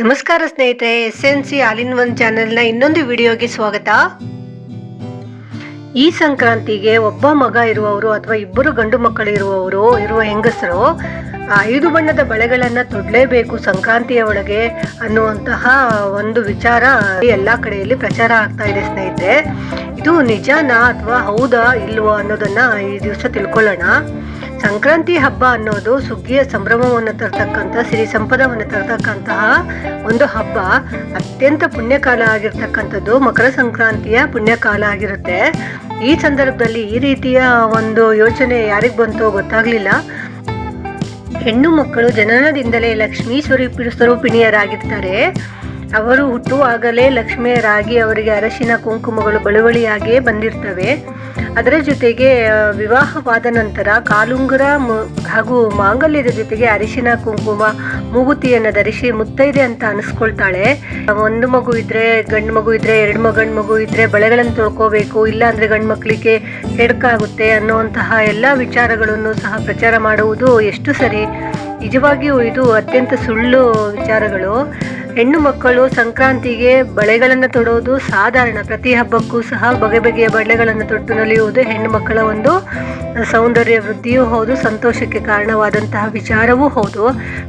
ನಮಸ್ಕಾರ ಸ್ನೇಹಿತರೆ S N C all in one ಚಾನೆಲ್ನ ಇನ್ನೊಂದು ವಿಡಿಯೋಗೆ ಸ್ವಾಗತ. ಈ ಸಂಕ್ರಾಂತಿಗೆ ಒಬ್ಬ ಮಗ ಇರುವವರು ಅಥವಾ ಇಬ್ಬರು ಗಂಡು ಮಕ್ಕಳು ಇರುವವರು, ಇರುವ ಹೆಂಗಸರು ಐದು ಬಣ್ಣದ ಬಳೆಗಳನ್ನು ತೊಡಲೇಬೇಕು ಸಂಕ್ರಾಂತಿಯ ಒಳಗೆ ಅನ್ನುವಂತಹ ಒಂದು ವಿಚಾರ ಎಲ್ಲ ಕಡೆಯಲ್ಲಿ ಪ್ರಚಾರ ಆಗ್ತಾ ಇದೆ ಸ್ನೇಹಿತರೆ. ಇದು ನಿಜನಾ ಅಥವಾ ಹೌದಾ ಇಲ್ವೋ ಅನ್ನೋದನ್ನ ಈ ದಿವಸ ತಿಳ್ಕೊಳ್ಳೋಣ. ಸಂಕ್ರಾಂತಿ ಹಬ್ಬ ಅನ್ನೋದು ಸುಗ್ಗಿಯ ಸಂಭ್ರಮವನ್ನು ತರ್ತಕ್ಕಂಥ, ಸಿರಿ ಸಂಪದವನ್ನು ತರ್ತಕ್ಕಂತಹ ಒಂದು ಹಬ್ಬ. ಅತ್ಯಂತ ಪುಣ್ಯಕಾಲ ಆಗಿರ್ತಕ್ಕಂಥದ್ದು ಮಕರ ಸಂಕ್ರಾಂತಿಯ ಪುಣ್ಯಕಾಲ ಆಗಿರುತ್ತೆ. ಈ ಸಂದರ್ಭದಲ್ಲಿ ಈ ರೀತಿಯ ಒಂದು ಯೋಚನೆ ಯಾರಿಗೆ ಬಂತೋ ಗೊತ್ತಾಗ್ಲಿಲ್ಲ. ಹೆಣ್ಣು ಮಕ್ಕಳು ಜನನದಿಂದಲೇ ಲಕ್ಷ್ಮೀ ಸ್ವರೂಪಿ, ಸ್ವರೂಪಿಣಿಯರಾಗಿರ್ತಾರೆ. ಅವರು ಹುಟ್ಟುವಾಗಲೇ ಲಕ್ಷ್ಮಿಯರಾಗಿ ಅವರಿಗೆ ಅರಶಿನ ಕುಂಕುಮಗಳು ಬಳುವಳಿಯಾಗಿಯೇ ಬಂದಿರ್ತವೆ. ಅದರ ಜೊತೆಗೆ ವಿವಾಹವಾದ ನಂತರ ಕಾಲುಂಗುರ ಹಾಗೂ ಮಾಂಗಲ್ಯದ ಜೊತೆಗೆ ಅರಿಶಿನ ಕುಂಕುಮ, ಮೂಗುತಿಯನ್ನು ಧರಿಸಿ ಮುತ್ತೈದೆ ಅಂತ ಅನಿಸ್ಕೊಳ್ತಾಳೆ. ಒಂದು ಮಗು ಇದ್ರೆ ಗಂಡು ಮಗು ಇದ್ರೆ ಎರಡು ಮಗಂಡು ಮಗು ಇದ್ರೆ ಬಳೆಗಳನ್ನು ತೊಳ್ಕೋಬೇಕು, ಇಲ್ಲ ಅಂದ್ರೆ ಗಂಡು ಮಕ್ಕಳಿಗೆ ಹೆಡ್ಕಾಗುತ್ತೆ ಅನ್ನುವಂತಹ ಎಲ್ಲ ವಿಚಾರಗಳನ್ನು ಸಹ ಪ್ರಚಾರ ಮಾಡುವುದು ಎಷ್ಟು ಸರಿ? ನಿಜವಾಗಿಯೂ ಇದು ಅತ್ಯಂತ ಸುಳ್ಳು ವಿಚಾರಗಳು. ಹೆಣ್ಣು ಮಕ್ಕಳು ಸಂಕ್ರಾಂತಿಗೆ ಬಳೆಗಳನ್ನು ತೊಡೋದು ಸಾಧಾರಣ. ಪ್ರತಿ ಹಬ್ಬಕ್ಕೂ ಸಹ ಬಗೆ ಬಗೆಯ ಬಳೆಗಳನ್ನು ತೊಟ್ಟು ನಲಿಯುವುದು ಹೆಣ್ಣು ಮಕ್ಕಳ ಒಂದು ಸೌಂದರ್ಯ ವೃದ್ಧಿಯೂ ಹೌದು, ಸಂತೋಷಕ್ಕೆ ಕಾರಣವಾದಂತಹ ವಿಚಾರವೂ ಹೌದು.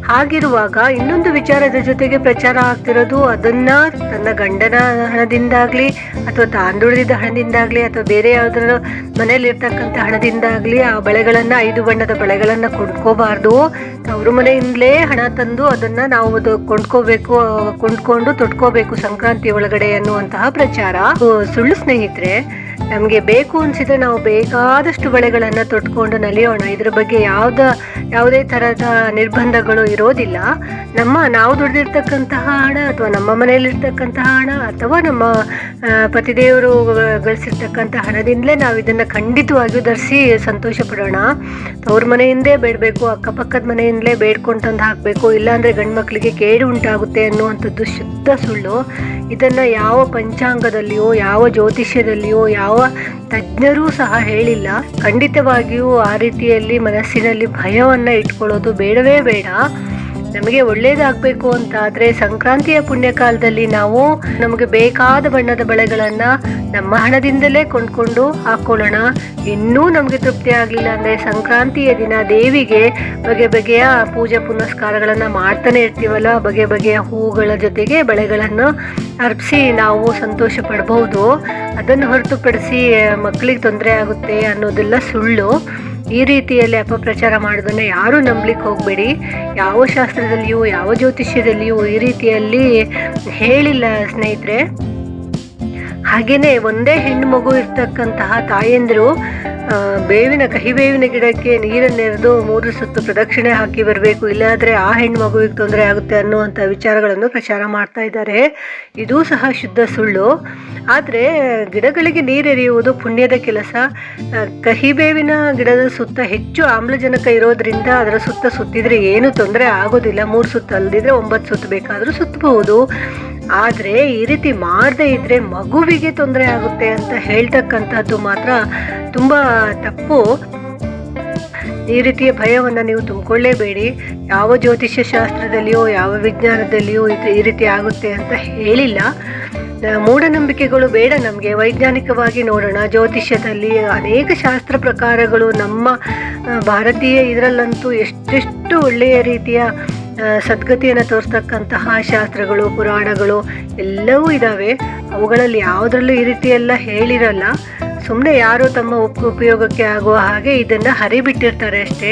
ಹಾಗಿರುವಾಗ ಇನ್ನೊಂದು ವಿಚಾರದ ಜೊತೆಗೆ ಪ್ರಚಾರ ಆಗ್ತಿರೋದು ಅದನ್ನ ತನ್ನ ಗಂಡನ ಹಣದಿಂದಾಗ್ಲಿ ಅಥವಾ ತಾಂದುಳಿದ ಹಣದಿಂದಾಗಲಿ ಅಥವಾ ಬೇರೆ ಯಾವ್ದಾರ ಮನೆಯಲ್ಲಿರ್ತಕ್ಕಂಥ ಹಣದಿಂದಾಗ್ಲಿ ಆ ಬಳೆಗಳನ್ನು, ಐದು ಬಣ್ಣದ ಬಳೆಗಳನ್ನು ಕೊಂಡ್ಕೋಬಾರ್ದು. ಅವ್ರ ಮನೆಯಿಂದಲೇ ಹಣ ತಂದು ಅದನ್ನ ನಾವು ಕೊಂಡ್ಕೋಬೇಕು ಕೊಂಡ್ಕೊಂಡು ತೊಟ್ಕೋಬೇಕು ಸಂಕ್ರಾಂತಿ ಒಳಗಡೆ ಅನ್ನುವಂತಹ ಪ್ರಚಾರ. ಸುಳ್ಳು ಸ್ನೇಹಿತರೆ ನಮಗೆ ಬೇಕು ಅನಿಸಿದ್ರೆ ನಾವು ಬೇಕಾದಷ್ಟು ಬಳೆಗಳನ್ನು ತೊಟ್ಕೊಂಡು ನಲಿಯೋಣ. ಇದ್ರ ಬಗ್ಗೆ ಯಾವ್ದ, ಯಾವುದೇ ತರಹದ ನಿರ್ಬಂಧಗಳು ಇರೋದಿಲ್ಲ. ನಮ್ಮ, ನಾವು ದುಡ್ದಿರ್ತಕ್ಕಂತಹ ಹಣ ಅಥವಾ ನಮ್ಮ ಮನೆಯಲ್ಲಿರ್ತಕ್ಕಂತಹ ಹಣ ಅಥವಾ ನಮ್ಮ ಪತಿದೇವರು ಗಳಿಸಿರ್ತಕ್ಕಂಥ ಹಣದಿಂದಲೇ ನಾವು ಇದನ್ನ ಖಂಡಿತವಾಗಿಯೂ ಧರಿಸಿ ಸಂತೋಷ ಪಡೋಣ. ಅವ್ರ ಮನೆಯಿಂದೇ ಬೇಡಬೇಕು, ಅಕ್ಕಪಕ್ಕದ ಮನೆಯಿಂದಲೇ ಬೇಡ್ಕೊಂಡು ತಂದು ಹಾಕಬೇಕು, ಇಲ್ಲಾಂದರೆ ಗಂಡು ಮಕ್ಕಳಿಗೆ ಕೇಡು ಉಂಟಾಗುತ್ತೆ ಅನ್ನುವಂಥದ್ದು ಶುದ್ಧ ಸುಳ್ಳು. ಇದನ್ನ ಯಾವ ಪಂಚಾಂಗದಲ್ಲಿಯೋ, ಯಾವ ಜ್ಯೋತಿಷ್ಯದಲ್ಲಿಯೋ, ಯಾವ ತಜ್ಞರೂ ಸಹ ಹೇಳಿಲ್ಲ. ಖಂಡಿತವಾಗಿಯೂ ಆ ರೀತಿಯಲ್ಲಿ ಮನಸ್ಸಿನಲ್ಲಿ ಭಯವನ್ನು ಇಟ್ಕೊಳ್ಳೋದು ಬೇಡವೇ ಬೇಡ. ನಮಗೆ ಒಳ್ಳೇದಾಗಬೇಕು ಅಂತ ಆದರೆ ಸಂಕ್ರಾಂತಿಯ ಪುಣ್ಯಕಾಲದಲ್ಲಿ ನಾವು ನಮಗೆ ಬೇಕಾದ ಬಣ್ಣದ ಬಳೆಗಳನ್ನ ನಮ್ಮ ಹಣದಿಂದಲೇ ಕೊಂಡ್ಕೊಂಡು ಹಾಕೊಳ್ಳೋಣ. ಇನ್ನೂ ನಮಗೆ ತೃಪ್ತಿ ಆಗಲಿಲ್ಲ ಅಂದರೆ ಸಂಕ್ರಾಂತಿಯ ದಿನ ದೇವಿಗೆ ಬಗೆ ಬಗೆಯ ಪೂಜೆ ಪುನಸ್ಕಾರಗಳನ್ನು ಮಾಡ್ತಾನೆ ಇರ್ತೀವಲ್ಲ, ಬಗೆ ಬಗೆಯ ಹೂಗಳ ಜೊತೆಗೆ ಬಳೆಗಳನ್ನು ಅರ್ಪಿಸಿ ನಾವು ಸಂತೋಷ ಪಡಬಹುದು ಅದನ್ನು ಹೊರತುಪಡಿಸಿ ಮಕ್ಕಳಿಗೆ ತೊಂದರೆ ಆಗುತ್ತೆ ಅನ್ನೋದೆಲ್ಲ ಸುಳ್ಳು. ಈ ರೀತಿಯಲ್ಲಿ ಅಪಪ್ರಚಾರ ಮಾಡೋದನ್ನ ಯಾರೂ ನಂಬಲಿಕ್ಕೆ ಹೋಗಬೇಡಿ. ಯಾವ ಶಾಸ್ತ್ರದಲ್ಲಿಯೂ, ಯಾವ ಜ್ಯೋತಿಷ್ಯದಲ್ಲಿಯೂ ಈ ರೀತಿಯಲ್ಲಿ ಹೇಳಿಲ್ಲ ಸ್ನೇಹಿತರೆ. ಹಾಗೆಯೇ ಒಂದೇ ಹೆಣ್ಣು ಮಗು ಇರ್ತಕ್ಕಂತಹ ತಾಯಂದಿರು ಬೇವಿನ ಕಹಿ ಬೇವಿನ ಗಿಡಕ್ಕೆ ನೀರನ್ನೆರೆದು ಮೂರು ಸುತ್ತು ಪ್ರದಕ್ಷಿಣೆ ಹಾಕಿ ಬರಬೇಕು. ಇಲ್ಲಾದರೆ ಆ ಹೆಣ್ಣು ಮಗುವಿಗೆ ತೊಂದರೆ ಆಗುತ್ತೆ ಅನ್ನುವಂಥ ವಿಚಾರಗಳನ್ನು ಪ್ರಚಾರ ಮಾಡ್ತಾ ಇದ್ದಾರೆ. ಇದೂ ಸಹ ಶುದ್ಧ ಸುಳ್ಳು. ಆದರೆ ಗಿಡಗಳಿಗೆ ನೀರೆರೆಯುವುದು ಪುಣ್ಯದ ಕೆಲಸ. ಕಹಿ ಬೇವಿನ ಗಿಡದ ಸುತ್ತ ಹೆಚ್ಚು ಆಮ್ಲಜನಕ ಇರೋದ್ರಿಂದ ಅದರ ಸುತ್ತ ಸುತ್ತಿದರೆ ಏನು ತೊಂದರೆ ಆಗೋದಿಲ್ಲ. ಮೂರು ಸುತ್ತು ಅಲ್ಲದಿದ್ರೆ ಒಂಬತ್ತು ಸುತ್ತು ಬೇಕಾದರೂ ಸುತ್ತಬಹುದು. ಆದರೆ ಈ ರೀತಿ ಮಾಡದೇ ಇದ್ದರೆ ಮಗುವಿಗೆ ತೊಂದರೆ ಆಗುತ್ತೆ ಅಂತ ಹೇಳ್ತಕ್ಕಂಥದ್ದು ಮಾತ್ರ ತುಂಬ ತಪ್ಪು. ಈ ರೀತಿಯ ಭಯವನ್ನು ನೀವು ತುಂಬಿಕೊಳ್ಳೇಬೇಡಿ. ಯಾವ ಜ್ಯೋತಿಷ್ಯ ಶಾಸ್ತ್ರದಲ್ಲಿಯೋ, ಯಾವ ವಿಜ್ಞಾನದಲ್ಲಿಯೋ ಇದು ಈ ರೀತಿ ಆಗುತ್ತೆ ಅಂತ ಹೇಳಿಲ್ಲ. ಮೂಢನಂಬಿಕೆಗಳು ಬೇಡ ನಮಗೆ. ವೈಜ್ಞಾನಿಕವಾಗಿ ನೋಡೋಣ. ಜ್ಯೋತಿಷ್ಯದಲ್ಲಿ ಅನೇಕ ಶಾಸ್ತ್ರ ಪ್ರಕಾರಗಳು ನಮ್ಮ ಭಾರತೀಯ ಇದರಲ್ಲಂತೂ ಎಷ್ಟೆಷ್ಟು ಒಳ್ಳೆಯ ರೀತಿಯ ಸದ್ಗತಿಯನ್ನು ತೋರಿಸ್ತಕ್ಕಂತಹ ಶಾಸ್ತ್ರಗಳು, ಪುರಾಣಗಳು ಎಲ್ಲವೂ ಇದ್ದಾವೆ ಅವುಗಳಲ್ಲಿ ಯಾವುದರಲ್ಲೂ ಈ ರೀತಿ ಎಲ್ಲ ಹೇಳಿರಲ್ಲ. ಸುಮ್ಮನೆ ಯಾರು ತಮ್ಮ ಉಪ ಉಪಯೋಗಕ್ಕೆ ಆಗುವ ಹಾಗೆ ಇದನ್ನು ಹರಿಬಿಟ್ಟಿರ್ತಾರೆ ಅಷ್ಟೇ.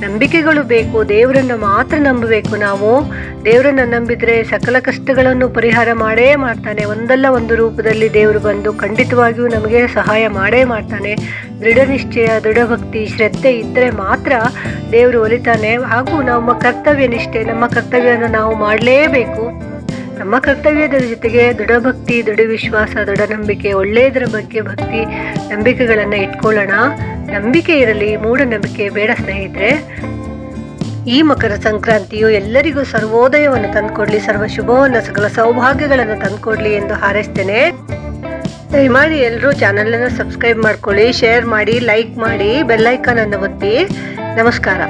ನಂಬಿಕೆಗಳು ಬೇಕು, ದೇವರನ್ನ ಮಾತ್ರ ನಂಬಬೇಕು ನಾವು. ದೇವರನ್ನ ನಂಬಿದ್ರೆ ಸಕಲ ಕಷ್ಟಗಳನ್ನು ಪರಿಹಾರ ಮಾಡೇ ಮಾಡ್ತಾನೆ. ಒಂದಲ್ಲ ಒಂದು ರೂಪದಲ್ಲಿ ದೇವರು ಬಂದು ಖಂಡಿತವಾಗಿಯೂ ನಮಗೆ ಸಹಾಯ ಮಾಡೇ ಮಾಡ್ತಾನೆ. ದೃಢ ನಿಶ್ಚಯ, ದೃಢ ಭಕ್ತಿ, ಶ್ರದ್ಧೆ ಇದ್ದರೆ ಮಾತ್ರ ದೇವರು ಒಲಿತಾನೆ. ಹಾಗೂ ನಮ್ಮ ಕರ್ತವ್ಯ ನಿಷ್ಠೆ, ನಮ್ಮ ಕರ್ತವ್ಯವನ್ನು ನಾವು ಮಾಡಲೇಬೇಕು. ನಮ್ಮ ಕರ್ತವ್ಯದ ಜೊತೆಗೆ ದೃಢಭಕ್ತಿ ದೃಢ ವಿಶ್ವಾಸ, ದೃಢ ನಂಬಿಕೆ, ಒಳ್ಳೆಯದರ ಬಗ್ಗೆ ಭಕ್ತಿ, ನಂಬಿಕೆಗಳನ್ನು ಇಟ್ಕೊಳ್ಳೋಣ. ನಂಬಿಕೆ ಇರಲಿ, ಮೂಢನಂಬಿಕೆ ಬೇಡ ಸ್ನೇಹಿತರೆ. ಈ ಮಕರ ಸಂಕ್ರಾಂತಿಯು ಎಲ್ಲರಿಗೂ ಸರ್ವೋದಯವನ್ನು ತಂದುಕೊಡ್ಲಿ, ಸರ್ವ ಶುಭವನ್ನು, ಸಕಲ ಸೌಭಾಗ್ಯಗಳನ್ನು ತಂದುಕೊಡ್ಲಿ ಎಂದು ಹಾರೈಸ್ತೇನೆ. ದಯಮಾಡಿ ಎಲ್ಲರೂ ಚಾನಲನ್ನು ಸಬ್ಸ್ಕ್ರೈಬ್ ಮಾಡ್ಕೊಳ್ಳಿ, ಶೇರ್ ಮಾಡಿ, ಲೈಕ್ ಮಾಡಿ ಬೆಲ್ಲೈಕನನ್ನು ಒತ್ತಿ. ನಮಸ್ಕಾರ.